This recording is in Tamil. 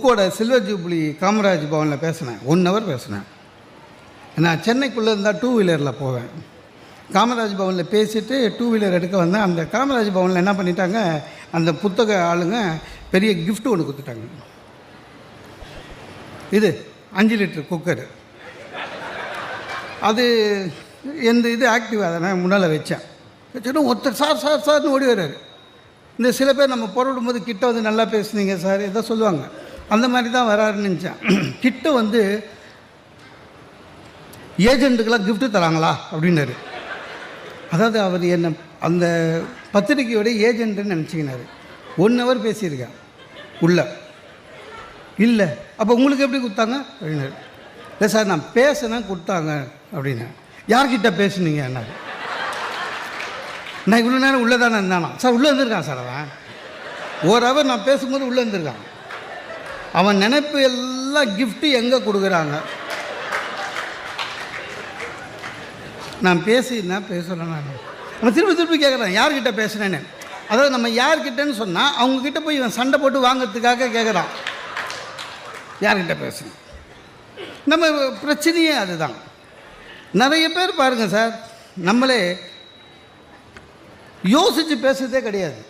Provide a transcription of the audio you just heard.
புக்கோட சில்வர் ஜூப்ளி காமராஜ் பவனில் பேசினேன். ஒன் ஹவர் பேசினேன். நான் சென்னைக்குள்ளே இருந்தால் டூ வீலரில் போவேன். காமராஜ் பவனில் பேசிட்டு டூ வீலர் எடுக்க வந்தேன். அந்த காமராஜ் பவனில் என்ன பண்ணிட்டாங்க அந்த புத்தக ஆளுங்க பெரிய கிஃப்ட் ஒன்று கொடுத்துட்டாங்க. இது அஞ்சு லிட்டர் குக்கர் அது எந்த இது ஆக்டிவ் அதை நான் முன்னால் வச்சேன். வச்சுட்டு ஒருத்தர் சார் சார் சார்னு ஓடி வர்றாரு. இந்த சில பேர் நம்ம புறப்படும் போது கிட்ட வந்து நல்லா பேசுனீங்க சார் இதான் சொல்லுவாங்க. அந்த மாதிரி தான் வராருன்னு நினச்சேன். கிட்ட வந்து ஏஜென்ட்டுக்கெல்லாம் கிஃப்ட்டு தராங்களா? அப்படின்னாரு. அதாவது அவர் என்ன அந்த பத்திரிக்கையோட ஏஜென்ட்டுன்னு நினச்சிக்கினாரு. ஒன் ஹவர் பேசியிருக்கேன் உள்ள. இல்லை. அப்போ உங்களுக்கு எப்படி கொடுத்தாங்க? அப்படின்னாரு. இல்லை சார் நான் பேசினேன் கொடுத்தாங்க. அப்படின்னு யார்கிட்ட பேசுனீங்க? என்ன நான் இவ்வளோ நேரம் உள்ளே தானே இருந்தானா? சார் உள்ளே இருந்திருக்கான் சார் அவன். ஒரு ஹவர் நான் பேசும்போது உள்ளே இருந்திருக்கான் அவன் நினைப்பு எல்லாம் கிஃப்ட்டு எங்கே கொடுக்குறாங்க? நான் பேசினா பேசுகிறேன் நான். அவன் திருப்பி திருப்பி கேட்குறான் யார்கிட்ட பேசுனேன்னு? அதாவது நம்ம யார்கிட்டன்னு சொன்னால் அவங்கக்கிட்ட போய் இவன் சண்டை போட்டு வாங்குறதுக்காக கேட்குறான் யார்கிட்ட பேசுனேன்? நம்ம பிரச்சனையே அதுதான். நிறைய பேர் பாருங்கள் சார் நம்மளே யோசித்து பேசுகிறதே கிடையாது.